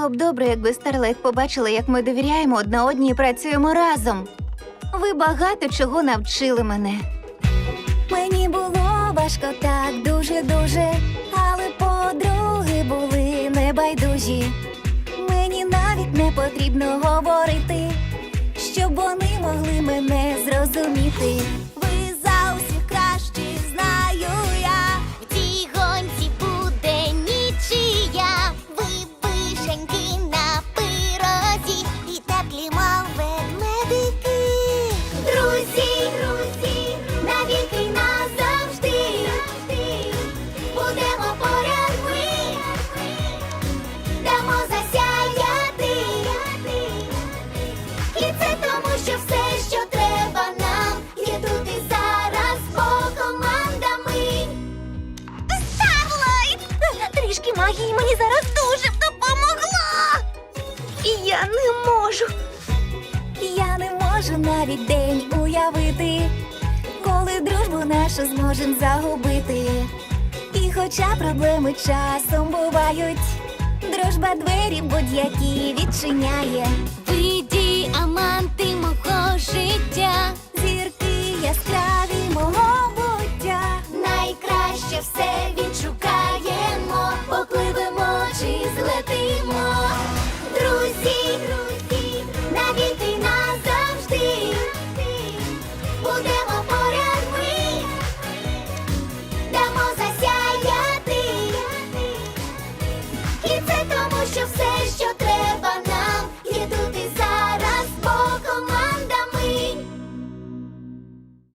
Було б добре, якби Старлайт побачила, як ми довіряємо одна одній і працюємо разом. Ви багато чого навчили мене. Мені було важко так дуже-дуже, але подруги були небайдужі. Мені навіть не потрібно говорити, щоб вони могли мене зрозуміти. Що все, що треба нам, є тут і зараз, бо командами. Старлайт! Трішки магії мені зараз дуже б допомогла. І я не можу. Я не можу навіть день уявити, коли дружбу нашу зможем загубити. І хоча проблеми часом бувають, дружба двері будь-які відчиняє.